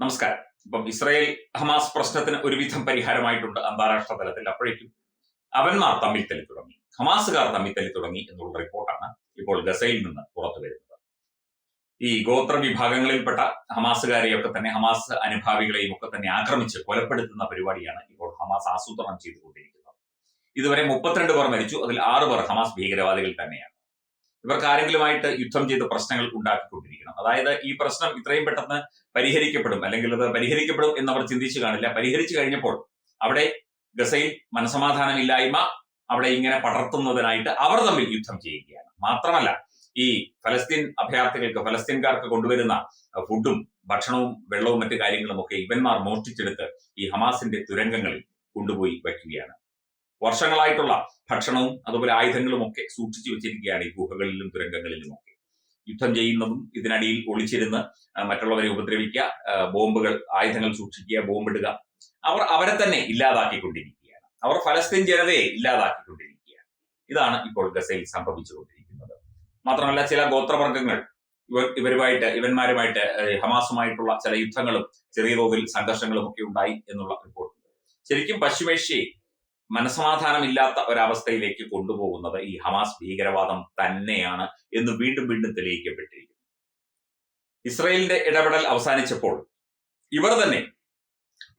നമസ്കാരം. ഇപ്പം Israel Hamas പ്രശ്നത്തിന് ഒരുവിധം പരിഹാരമായിട്ടുണ്ട് അന്താരാഷ്ട്ര തലത്തിൽ. അപ്പോഴേക്കും അവന്മാർ തമ്മിൽ തല്ലി തുടങ്ങി. ഹമാസുകാർ തമ്മിൽ തല്ലി തുടങ്ങി എന്നുള്ള റിപ്പോർട്ടാണ് ഇപ്പോൾ ഗസയിൽ നിന്ന് പുറത്തു വരുന്നത്. ഈ ഗോത്ര വിഭാഗങ്ങളിൽപ്പെട്ട ഹമാസുകാരെയൊക്കെ തന്നെ ഹമാസ് അനുഭാവികളെയും ഒക്കെ തന്നെ ആക്രമിച്ച് കൊലപ്പെടുത്തുന്ന പരിപാടിയാണ് ഇപ്പോൾ ഹമാസ് ആസൂത്രണം ചെയ്തുകൊണ്ടിരിക്കുന്നത്. ഇതുവരെ മുപ്പത്തിരണ്ട് പേർ മരിച്ചു. അതിൽ ആറ് പേർ ഹമാസ് ഭീകരവാദികൾ തന്നെയാണ്. ഇവർക്ക് ആരെങ്കിലുമായിട്ട് യുദ്ധം ചെയ്ത് പ്രശ്നങ്ങൾ ഉണ്ടാക്കിക്കൊണ്ടിരിക്കണം. അതായത് ഈ പ്രശ്നം ഇത്രയും പെട്ടെന്ന് പരിഹരിക്കപ്പെടും. അല്ലെങ്കിൽ അത് പരിഹരിക്കപ്പെടും എന്ന് അവർ ചിന്തിച്ചു കാണില്ല. പരിഹരിച്ചു കഴിഞ്ഞപ്പോൾ അവിടെ ഗസയിൽ മനസമാധാനമില്ലായ്മ അവിടെ ഇങ്ങനെ പടർത്തുന്നതിനായിട്ട് അവർ തമ്മിൽ യുദ്ധം ചെയ്യുകയാണ്. മാത്രമല്ല ഈ ഫലസ്തീൻ അഭയാർത്ഥികൾക്ക് ഫലസ്തീൻകാർക്ക് കൊണ്ടുവരുന്ന ഫുഡും ഭക്ഷണവും വെള്ളവും മറ്റു കാര്യങ്ങളും ഒക്കെ ഇവന്മാർ മോഷ്ടിച്ചെടുത്ത് ഈ ഹമാസിന്റെ തുരങ്കങ്ങളിൽ കൊണ്ടുപോയി വയ്ക്കുകയാണ്. വർഷങ്ങളായിട്ടുള്ള ഭക്ഷണവും അതുപോലെ ആയുധങ്ങളും ഒക്കെ സൂക്ഷിച്ചു വെച്ചിരിക്കുകയാണ് ഈ ഗുഹകളിലും തുരങ്കങ്ങളിലും ഒക്കെ യുദ്ധം ചെയ്യുന്നതും ഇതിനടിയിൽ ഒളിച്ചിരുന്ന് മറ്റുള്ളവരെ ഉപദ്രവിക്കുക ബോംബുകൾ ആയുധങ്ങൾ സൂക്ഷിക്കുക ബോംബിടുക അവർ അവരെ തന്നെ ഇല്ലാതാക്കിക്കൊണ്ടിരിക്കുകയാണ്. അവർ ഫലസ്തീൻ ജനതയെ ഇല്ലാതാക്കിക്കൊണ്ടിരിക്കുകയാണ്. ഇതാണ് ഇപ്പോൾ ഗസയിൽ സംഭവിച്ചുകൊണ്ടിരിക്കുന്നത്. മാത്രമല്ല ചില ഗോത്രവർഗങ്ങൾ ഇവർ ഇവരുമായിട്ട് ഇവന്മാരുമായിട്ട് ഹമാസുമായിട്ടുള്ള ചില യുദ്ധങ്ങളും ചെറിയ തോതിൽ സംഘർഷങ്ങളും ഒക്കെ ഉണ്ടായി എന്നുള്ള റിപ്പോർട്ടുണ്ട്. ശരിക്കും പശ്ചിമേഷ്യയെ മനസമാധാനമില്ലാത്ത ഒരവസ്ഥയിലേക്ക് കൊണ്ടുപോകുന്നത് ഈ ഹമാസ് ഭീകരവാദം തന്നെയാണ് എന്ന് വീണ്ടും വീണ്ടും തെളിയിക്കപ്പെട്ടിരിക്കുന്നു. ഇസ്രയേലിന്റെ ഇടപെടൽ അവസാനിച്ചപ്പോൾ ഇവർ തന്നെ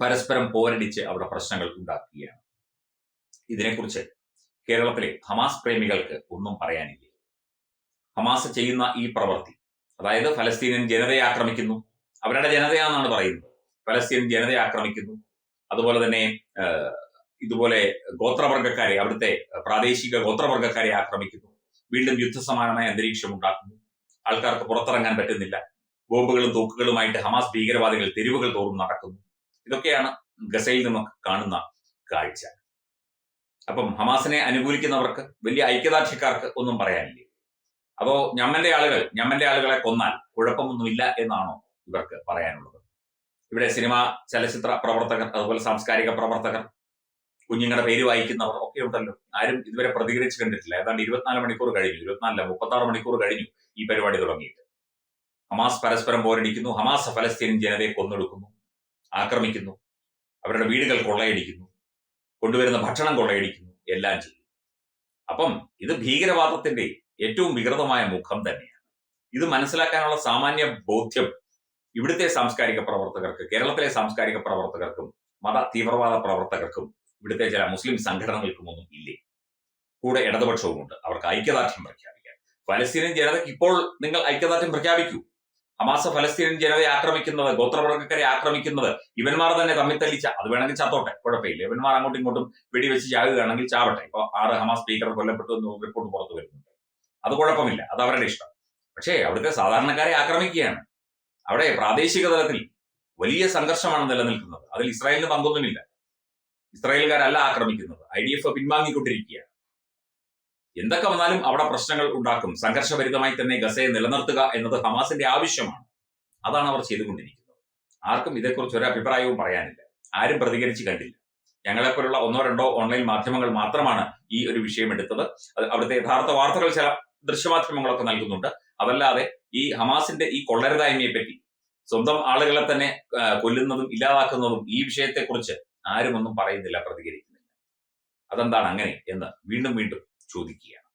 പരസ്പരം പോരടിച്ച് അവിടെ പ്രശ്നങ്ങൾ ഉണ്ടാക്കുകയാണ്. ഇതിനെക്കുറിച്ച് കേരളത്തിലെ ഹമാസ് പ്രേമികൾക്ക് ഒന്നും പറയാനില്ല. ഹമാസ് ചെയ്യുന്ന ഈ പ്രവൃത്തി അതായത് ഫലസ്തീനിയൻ ജനതയെ ആക്രമിക്കുന്നു. അവരുടെ ജനതയാണെന്നാണ് പറയുന്നത്. ഫലസ്തീൻ ജനതയെ ആക്രമിക്കുന്നു. അതുപോലെ തന്നെ ഇതുപോലെ ഗോത്രവർഗക്കാരെ അവിടുത്തെ പ്രാദേശിക ഗോത്രവർഗക്കാരെ ആക്രമിക്കുന്നു. വീണ്ടും യുദ്ധസമാനമായ അന്തരീക്ഷം ഉണ്ടാക്കുന്നു. ആൾക്കാർക്ക് പുറത്തിറങ്ങാൻ പറ്റുന്നില്ല. ബോംബുകളും തോക്കുകളുമായിട്ട് ഹമാസ് ഭീകരവാദികൾ തെരുവുകൾ തോറും നടക്കുന്നു. ഇതൊക്കെയാണ് ഗസയിൽ നിന്നൊക്കെ കാണുന്ന കാഴ്ച. അപ്പം ഹമാസിനെ അനുകൂലിക്കുന്നവർക്ക് വലിയ ഐക്യദാർഢ്യക്കാർക്ക് ഒന്നും പറയാനില്ലേ? അതോ ഞമ്മന്റെ ആളുകൾ ഞമ്മന്റെ ആളുകളെ കൊന്നാൽ കുഴപ്പമൊന്നുമില്ല എന്നാണോ ഇവർക്ക് പറയാനുള്ളത്? ഇവിടെ സിനിമ ചലച്ചിത്ര പ്രവർത്തകർ അതുപോലെ സാംസ്കാരിക പ്രവർത്തകർ കുഞ്ഞുങ്ങളുടെ പേര് വായിക്കുന്നവർ ഒക്കെ ഉണ്ടല്ലോ. ആരും ഇതുവരെ പ്രതികരിച്ചു കണ്ടിട്ടില്ല. ഏതാണ്ട് ഇരുപത്തിനാല് മണിക്കൂർ കഴിഞ്ഞു. ഇരുപത്തിനാലല്ല മുപ്പത്തി ആറ് മണിക്കൂർ കഴിഞ്ഞു ഈ പരിപാടി തുടങ്ങിയിട്ട്. ഹമാസ് പരസ്പരം പോരടിക്കുന്നു. ഹമാസ് ഫലസ്തീൻ ജനതയെ കൊന്നൊടുക്കുന്നു. ആക്രമിക്കുന്നു. അവരുടെ വീടുകൾ കൊള്ളയടിക്കുന്നു. കൊണ്ടുവരുന്ന ഭക്ഷണം കൊള്ളയടിക്കുന്നു. എല്ലാം ചെയ്യും. അപ്പം ഇത് ഭീകരവാദത്തിന്റെ ഏറ്റവും വികൃതമായ മുഖം തന്നെയാണ്. ഇത് മനസ്സിലാക്കാനുള്ള സാമാന്യ ബോധ്യം ഇവിടുത്തെ സാംസ്കാരിക പ്രവർത്തകർക്ക് കേരളത്തിലെ സാംസ്കാരിക പ്രവർത്തകർക്കും മത തീവ്രവാദ പ്രവർത്തകർക്കും ഇവിടുത്തെ ചില മുസ്ലിം സംഘടനകൾക്കും ഒന്നും ഇല്ലേ? കൂടെ ഇടതുപക്ഷവുമുണ്ട്. അവർക്ക് ഐക്യദാർഢ്യം പ്രഖ്യാപിക്കാൻ. ഫലസ്തീനിയൻ ജനതയ്ക്ക് ഇപ്പോൾ നിങ്ങൾ ഐക്യദാർഢ്യം പ്രഖ്യാപിക്കൂ. അമാസ ഫലസ്തീനിയൻ ജനതയെ ആക്രമിക്കുന്നത് ഗോത്രവർഗക്കാരെ ആക്രമിക്കുന്നത് ഇവന്മാർ തന്നെ തമ്മിൽ തല്ലിച്ച അത് വേണമെങ്കിൽ ചത്തോട്ടെ കുഴപ്പമില്ല. ഇവന്മാർ അങ്ങോട്ടും ഇങ്ങോട്ടും വെടിവെച്ച് ചാകുകയാണെങ്കിൽ ചാവട്ടെ. ഇപ്പൊ ആറ് ഹമാസ് സ്പീക്കർ കൊല്ലപ്പെട്ടു എന്ന് റിപ്പോർട്ട് പുറത്തു വരുന്നുണ്ട്. അത് കുഴപ്പമില്ല. അത് അവരുടെ ഇഷ്ടം. പക്ഷേ അവിടുത്തെ സാധാരണക്കാരെ ആക്രമിക്കുകയാണ്. അവിടെ പ്രാദേശിക തലത്തിൽ വലിയ സംഘർഷമാണ് നിലനിൽക്കുന്നത്. അതിൽ ഇസ്രായേലിന് പങ്കൊന്നുമില്ല. ഇസ്രായേലുകാരല്ല ആക്രമിക്കുന്നത്. ഐ ഡി എഫ് പിൻവാങ്ങിക്കൊണ്ടിരിക്കുകയാണ്. എന്തൊക്കെ വന്നാലും അവിടെ പ്രശ്നങ്ങൾ ഉണ്ടാക്കും. സംഘർഷഭരിതമായി തന്നെ ഗസയെ നിലനിർത്തുക എന്നത് ഹമാസിന്റെ ആവശ്യമാണ്. അതാണ് അവർ ചെയ്തുകൊണ്ടിരിക്കുന്നത്. ആർക്കും ഇതേക്കുറിച്ച് ഒരു അഭിപ്രായവും പറയാനില്ല. ആരും പ്രതികരിച്ച് കണ്ടില്ല. ഞങ്ങളെപ്പോലുള്ള ഒന്നോ രണ്ടോ ഓൺലൈൻ മാധ്യമങ്ങൾ മാത്രമാണ് ഈ ഒരു വിഷയം എടുത്തത്. അവിടുത്തെ യഥാർത്ഥ വാർത്തകൾ ചില ദൃശ്യമാധ്യമങ്ങളൊക്കെ നൽകുന്നുണ്ട്. അതല്ലാതെ ഈ ഹമാസിന്റെ ഈ കൊള്ളരുതായ്മയെ പറ്റി സ്വന്തം ആളുകളെ തന്നെ കൊല്ലുന്നതും ഇല്ലാതാക്കുന്നതും ഈ വിഷയത്തെക്കുറിച്ച് ആരും ഒന്നും പറയുന്നില്ല പ്രതികരിക്കുന്നില്ല. അതെന്താണ് അങ്ങനെ എന്ന് വീണ്ടും വീണ്ടും ചോദിക്കുകയാണ്.